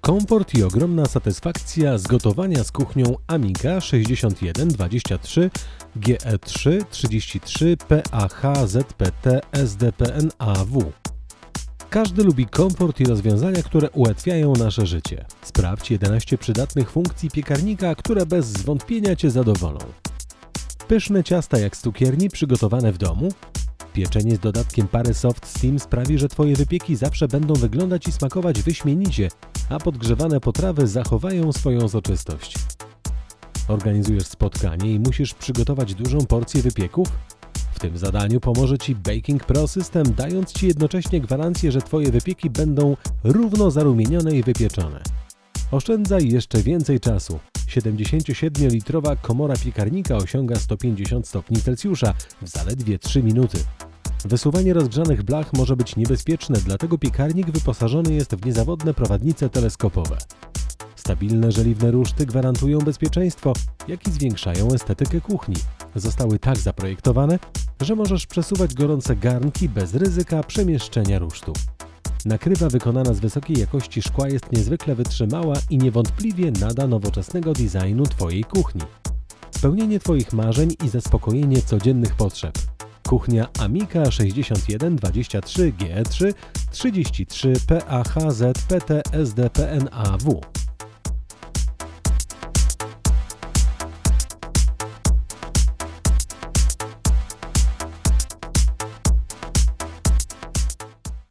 Komfort i ogromna satysfakcja z gotowania z kuchnią Amiga 6123 GE3 33 PAH ZPT SDPNAW. Każdy lubi komfort i rozwiązania, które ułatwiają nasze życie. Sprawdź 11 przydatnych funkcji piekarnika, które bez zwątpienia Cię zadowolą. Pyszne ciasta jak z cukierni przygotowane w domu. Pieczenie z dodatkiem pary soft steam sprawi, że Twoje wypieki zawsze będą wyglądać i smakować wyśmienicie, a podgrzewane potrawy zachowają swoją soczystość. Organizujesz spotkanie i musisz przygotować dużą porcję wypieków? W tym zadaniu pomoże Ci Baking Pro System, dając Ci jednocześnie gwarancję, że Twoje wypieki będą równo zarumienione i wypieczone. Oszczędzaj jeszcze więcej czasu. 77-litrowa komora piekarnika osiąga 150 stopni Celsjusza w zaledwie 3 minuty. Wysuwanie rozgrzanych blach może być niebezpieczne, dlatego piekarnik wyposażony jest w niezawodne prowadnice teleskopowe. Stabilne żeliwne ruszty gwarantują bezpieczeństwo, jak i zwiększają estetykę kuchni. Zostały tak zaprojektowane, że możesz przesuwać gorące garnki bez ryzyka przemieszczenia rusztu. Nakrywa wykonana z wysokiej jakości szkła jest niezwykle wytrzymała i niewątpliwie nada nowoczesnego designu Twojej kuchni. Spełnienie Twoich marzeń i zaspokojenie codziennych potrzeb. Kuchnia Amica 6123 GE3